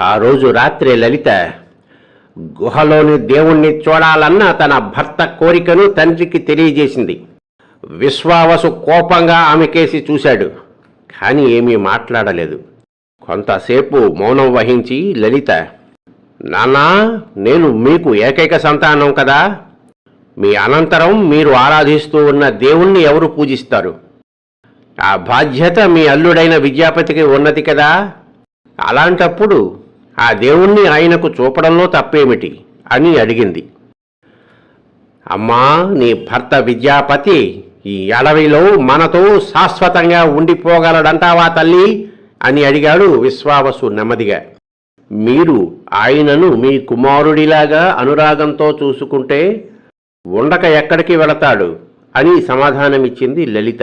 ఆ రోజు రాత్రి లలిత గుహలోని దేవుణ్ణి చూడాలన్న తన భర్త కోరికను తండ్రికి తెలియజేసింది. విశ్వావసు కోపంగా ఆమె కేసి చూశాడు కానీ ఏమీ మాట్లాడలేదు. కొంతసేపు మౌనం వహించి లలిత నాన్నా నేను మీకు ఏకైక సంతానం కదా. మీ అనంతరం మీరు ఆరాధిస్తూ ఉన్న దేవుణ్ణి ఎవరు పూజిస్తారు? ఆ బాధ్యత మీ అల్లుడైన విద్యాపతికి ఉన్నది కదా. అలాంటప్పుడు ఆ దేవుణ్ణి ఆయనకు చూపడంలో తప్పేమిటి? అని అడిగింది. అమ్మా నీ భర్త విద్యాపతి ఈ అడవిలో మనతో శాశ్వతంగా ఉండిపోగలడంటావా తల్లి? అని అడిగాడు విశ్వావసు నెమ్మదిగా. మీరు ఆయనను మీ కుమారుడిలాగా అనురాగంతో చూసుకుంటే ఉండక ఎక్కడికి వెళతాడు? అని సమాధానమిచ్చింది లలిత.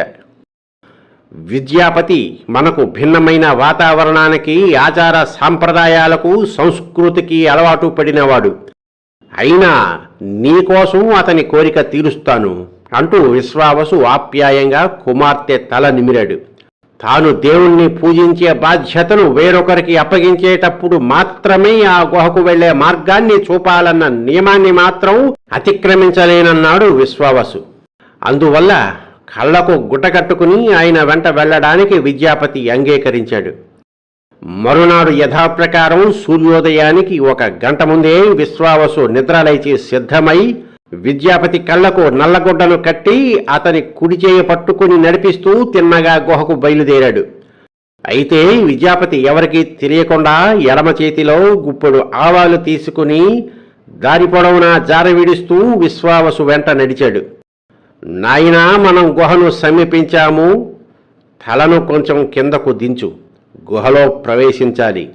విద్యాపతి మనకు భిన్నమైన వాతావరణానికి ఆచార సాంప్రదాయాలకు సంస్కృతికి అలవాటు పడినవాడు. అయినా నీకోసం అతని కోరిక తీరుస్తాను అంటూ విశ్వావసు ఆప్యాయంగా కుమార్తె తల నిమిరాడు. తాను దేవుణ్ణి పూజించే బాధ్యతను వేరొకరికి అప్పగించేటప్పుడు మాత్రమే ఆ గుహకు వెళ్ళే మార్గాన్ని చూపాలన్న నియమాన్ని మాత్రం అతిక్రమించలేనన్నాడు విశ్వావసు. అందువల్ల కళ్ళకు గుడ్డ కట్టుకుని ఆయన వెంట వెళ్ళడానికి విద్యాపతి అంగీకరించాడు. మరునాడు యథాప్రకారం సూర్యోదయానికి ఒక గంట ముందే విశ్వావసు నిద్రలేచి సిద్ధమై విద్యాపతి కళ్ళకు నల్లగుడ్డను కట్టి అతని కుడిచేయ పట్టుకుని నడిపిస్తూ తిన్నగా గుహకు బయలుదేరాడు. అయితే విద్యాపతి ఎవరికీ తెలియకుండా ఎడమ చేతిలో గుప్పుడు ఆవాలు తీసుకుని దారి పొడవునా జారవిడుస్తూ విశ్వావసు వెంట నడిచాడు. నాయనా మనం గుహను సమీపించాము. తలను కొంచెం కిందకు దించు. గుహలో ప్రవేశించాలి.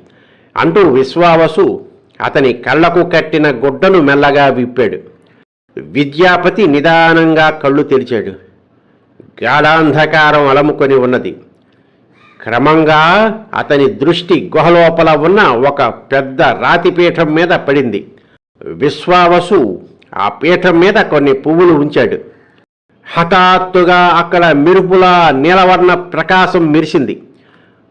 అంటూ విశ్వావసు అతని కళ్ళకు కట్టిన గుడ్డను మెల్లగా విప్పాడు. విద్యాపతి నిదానంగా కళ్ళు తెరిచాడు. గాఢాంధకారం అలముకొని ఉన్నది. క్రమంగా అతని దృష్టి గుహలోపల ఉన్న ఒక పెద్ద రాతి పీఠం మీద పడింది. విశ్వావసు ఆ పీఠం మీద కొన్ని పువ్వులు ఉంచాడు. హఠాత్తుగా అక్కడ మెరుపుల నీలవర్ణ ప్రకాశం మెరిసింది.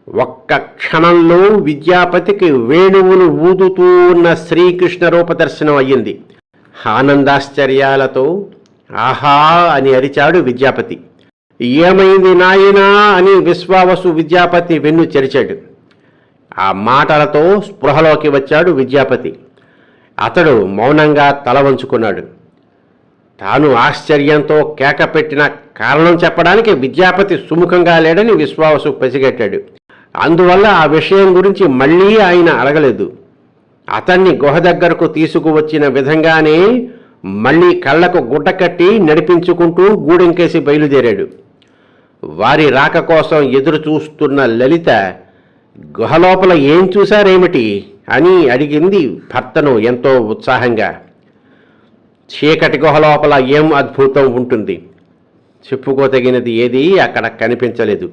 ఒక్క క్షణంలో విద్యాపతికి వేణువులు ఊదుతూ ఉన్న శ్రీకృష్ణ రూపదర్శనం అయ్యింది. ఆనందాశ్చర్యాలతో ఆహా అని అరిచాడు విద్యాపతి. ఏమైంది నాయనా అని విశ్వావసు విద్యాపతి వెన్ను చెరిచాడు ఆ మాటలతో స్పృహలోకి వచ్చాడు విద్యాపతి. అతడు మౌనంగా తల వంచుకున్నాడు. తాను ఆశ్చర్యంతో కేక పెట్టిన కారణం చెప్పడానికి విద్యాపతి సుముఖంగా లేడని విశ్వాసు పసిగట్టాడు. అందువల్ల ఆ విషయం గురించి మళ్ళీ ఆయన అడగలేదు. అతన్ని గుహ దగ్గరకు తీసుకువచ్చిన విధంగానే మళ్ళీ కళ్ళకు గుడ్డ కట్టి నడిపించుకుంటూ గూడెంకేసి బయలుదేరాడు. వారి రాక కోసం ఎదురు చూస్తున్న లలిత గుహలోపల ఏం చూశారేమిటి? అని అడిగింది భర్తను ఎంతో ఉత్సాహంగా. చీకటి గుహ లోపల ఏం అద్భుతం ఉంటుంది? చెప్పుకోదగినది ఏది అక్కడ కనిపించలేదు.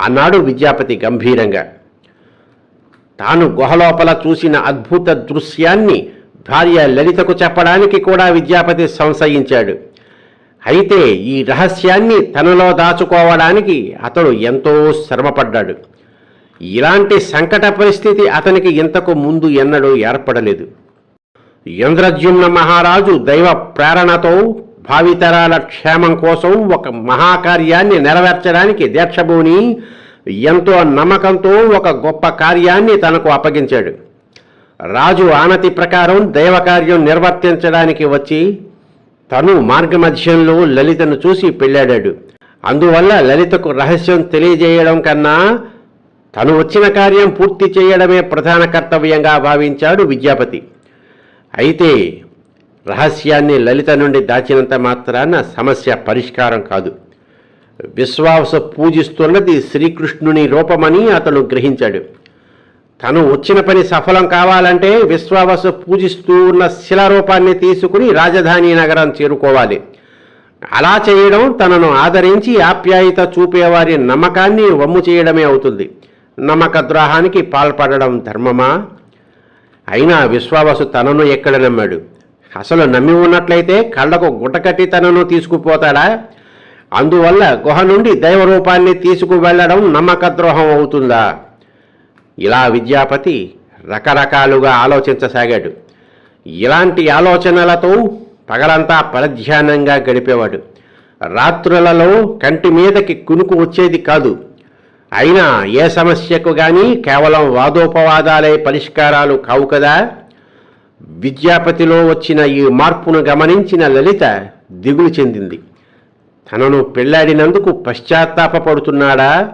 అన్నాడు విద్యాపతి గంభీరంగా. తాను గుహలోపల చూసిన అద్భుత దృశ్యాన్ని భార్య లలితకు చెప్పడానికి కూడా విద్యాపతి సంశయించాడు. అయితే ఈ రహస్యాన్ని తనలో దాచుకోవడానికి అతడు ఎంతో శ్రమపడ్డాడు. ఇలాంటి సంకట పరిస్థితి అతనికి ఇంతకు ముందు ఎన్నడూ ఏర్పడలేదు. యంద్రజ్యుమ్న మహారాజు దైవ ప్రేరణతో భావితరాల క్షేమం కోసం ఒక మహాకార్యాన్ని నెరవేర్చడానికి దీక్షభూని ఎంతో నమ్మకంతో ఒక గొప్ప కార్యాన్ని తనకు అప్పగించాడు. రాజు ఆనతి ప్రకారం దైవకార్యం నిర్వర్తించడానికి వచ్చి తను మార్గమధ్యంలో లలితను చూసి పెళ్ళాడాడు. అందువల్ల లలితకు రహస్యం తెలియజేయడం కన్నా తను వచ్చిన కార్యం పూర్తి చేయడమే ప్రధాన కర్తవ్యంగా భావించాడు విద్యాపతి. అయితే రహస్యాన్ని లలిత నుండి దాచినంత మాత్రాన సమస్య పరిష్కారం కాదు. విశ్వాస పూజిస్తున్నది శ్రీకృష్ణుని రూపమని అతను గ్రహించాడు. తను వచ్చిన పని సఫలం కావాలంటే విశ్వావసు పూజిస్తూ ఉన్న శిలారూపాన్ని తీసుకుని రాజధాని నగరం చేరుకోవాలి. అలా చేయడం తనను ఆదరించి ఆప్యాయత చూపేవారి నమ్మకాన్ని వమ్ము చేయడమే అవుతుంది. నమ్మక ద్రోహానికి పాల్పడడం ధర్మమా? అయినా విశ్వావసు తనను ఎక్కడ నమ్మాడు? అసలు నమ్మి ఉన్నట్లయితే కళ్ళకు గుటకట్టి తనను తీసుకుపోతాడా? అందువల్ల గుహ నుండి దైవరూపాన్ని తీసుకువెళ్ళడం నమ్మకద్రోహం అవుతుందా? ఇలా విద్యాపతి రకరకాలుగా ఆలోచించసాగాడు. ఇలాంటి ఆలోచనలతో పగలంతా పరధ్యానంగా గడిపేవాడు. రాత్రులలో కంటి మీదకి కునుకు వచ్చేది కాదు. అయినా ఏ సమస్యకు కానీ కేవలం వాదోపవాదాలే పరిష్కారాలు కావు కదా? విద్యాపతిలో వచ్చిన ఈ మార్పును గమనించిన లలిత దిగులు చెందింది. తనను పెళ్ళాడినందుకు పశ్చాత్తాపడుతున్నాడా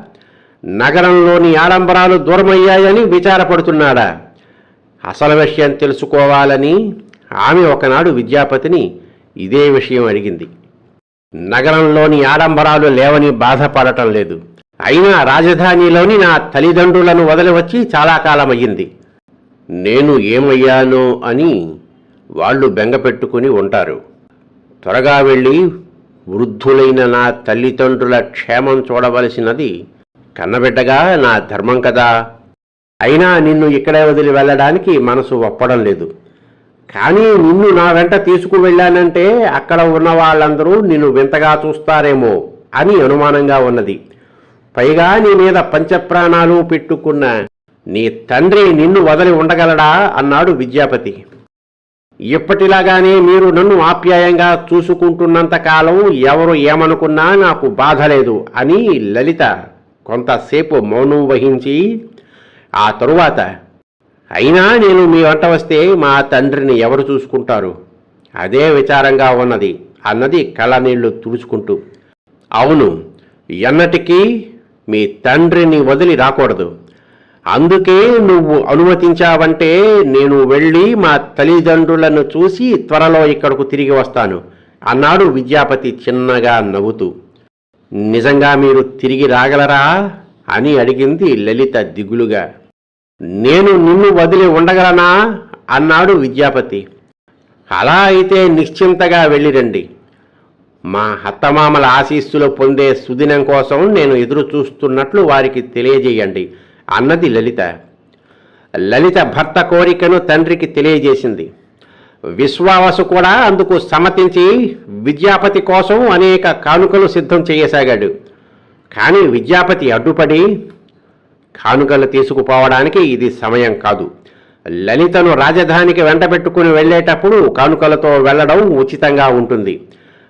నగరంలోని ఆడంబరాలు దూరమయ్యాయని విచారపడుతున్నాడా? అసలు విషయం తెలుసుకోవాలని ఆమె ఒకనాడు విద్యాపతిని ఇదే విషయం అడిగింది. నగరంలోని ఆడంబరాలు లేవని బాధపడటం లేదు. అయినా రాజధానిలోని నా తల్లిదండ్రులను వదిలివచ్చి చాలా కాలమయ్యింది. నేను ఏమయ్యానో అని వాళ్ళు బెంగపెట్టుకుని ఉంటారు. త్వరగా వెళ్ళి వృద్ధులైన నా తల్లిదండ్రుల క్షేమం చూడవలసినది కన్నబిడ్డగా నా ధర్మం కదా. అయినా నిన్ను ఇక్కడే వదిలి వెళ్ళడానికి మనసు ఒప్పడం లేదు. కానీ నిన్ను నా వెంట తీసుకువెళ్ళానంటే అక్కడ ఉన్న వాళ్ళందరూ నిన్ను వింతగా చూస్తారేమో అని అనుమానంగా ఉన్నది. పైగా నీ మీద పంచప్రాణాలు పెట్టుకున్న నీ తండ్రి నిన్ను వదలి ఉండగలడా? అన్నాడు విద్యాపతి. ఇప్పటిలాగానే మీరు నన్ను ఆప్యాయంగా చూసుకుంటున్నంత కాలం ఎవరు ఏమనుకున్నా నాకు బాధ లేదు అని లలిత కొంతసేపు మౌనం వహించి ఆ తరువాత అయినా నేను మీ వంట వస్తే మా తండ్రిని ఎవరు చూసుకుంటారు? అదే విచారంగా ఉన్నది అన్నది కళ్ళనీళ్ళు తుడుచుకుంటూ. అవును ఎన్నటికీ మీ తండ్రిని వదిలి రాకూడదు. అందుకే నువ్వు అనుమతించావంటే నేను వెళ్ళి మా తల్లిదండ్రులను చూసి త్వరలో ఇక్కడకు తిరిగి వస్తాను అన్నాడు విద్యాపతి చిన్నగా నవ్వుతూ. నిజంగా మీరు తిరిగి రాగలరా? అని అడిగింది లలిత దిగులుగా. నేను నిన్ను వదిలి ఉండగలనా? అన్నాడు విద్యాపతి. అలా అయితే నిశ్చింతగా వెళ్ళిరండి మా అత్తమామల ఆశీస్సులు పొందే సుదినం కోసం నేను ఎదురు చూస్తున్నట్లు వారికి తెలియజేయండి అన్నది లలిత. లలిత భర్త కోరికను తండ్రికి తెలియజేసింది. విశ్వావసు కూడా అందుకు సమ్మతించి విద్యాపతి కోసం అనేక కానుకలు సిద్ధం చేయసాగాడు. కానీ విద్యాపతి అడ్డుపడి కానుకలు తీసుకుపోవడానికి ఇది సమయం కాదు. లలితను రాజధానికి వెంటబెట్టుకుని వెళ్ళేటప్పుడు కానుకలతో వెళ్ళడం ఉచితంగా ఉంటుంది.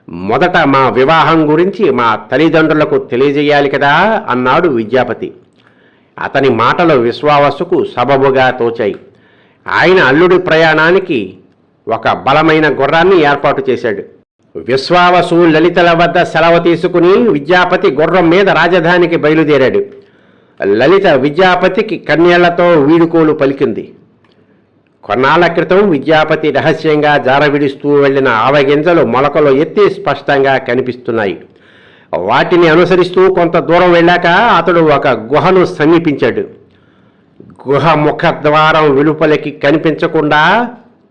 మొదట మా వివాహం గురించి మా తల్లిదండ్రులకు తెలియజేయాలి కదా అన్నాడు విద్యాపతి. అతని మాటలు విశ్వావసుకు సబబుగా తోచాయి. ఆయన అల్లుడి ప్రయాణానికి ఒక బలమైన గుర్రాన్ని ఏర్పాటు చేశాడు. విశ్వావసు లలితల వద్ద సెలవు తీసుకుని విద్యాపతి గుర్రం మీద రాజధానికి బయలుదేరాడు. లలిత విద్యాపతికి కన్యళ్ళతో వీడుకోలు పలికింది. కొన్నాళ్ళ క్రితం విద్యాపతి రహస్యంగా జారవిడుస్తూ వెళ్ళిన ఆవగింజలు మొలకలు ఎత్తి స్పష్టంగా కనిపిస్తున్నాయి. వాటిని అనుసరిస్తూ కొంత దూరం వెళ్ళాక అతడు ఒక గుహను సమీపించాడు. గుహ ముఖ ద్వారం వెలుపలికి కనిపించకుండా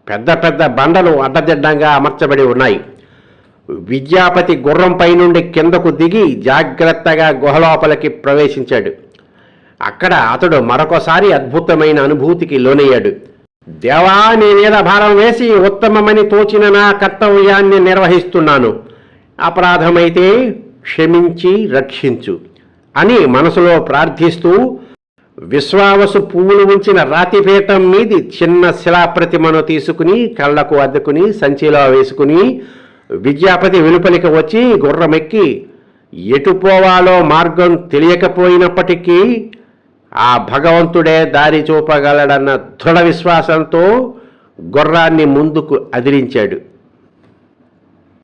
పెద్ద పెద్ద బండలు అడ్డదిడ్డంగా అమర్చబడి ఉన్నాయి. విద్యాపతి గుర్రంపై నుండి కిందకు దిగి జాగ్రత్తగా గుహలోపలికి ప్రవేశించాడు. అక్కడ అతడు మరొకసారి అద్భుతమైన అనుభూతికి లోనయ్యాడు. దేవా నీ మీద భారం వేసి ఉత్తమమని తోచిన నా కర్తవ్యాన్ని నిర్వహిస్తున్నాను. అపరాధమైతే క్షమించి రక్షించు అని మనసులో ప్రార్థిస్తూ విశ్వావసు పువ్వులు ఉంచిన రాతిపీఠం మీది చిన్న శిలాప్రతిమను తీసుకుని కళ్ళకు అద్దుకుని సంచిలో వేసుకుని విద్యాపతి వెలుపలికి వచ్చి గుర్రమెక్కి ఎటు పోవాలో మార్గం తెలియకపోయినప్పటికీ ఆ భగవంతుడే దారి చూపగలడన్న దృఢ విశ్వాసంతో గుర్రాన్ని ముందుకు అదిరించాడు.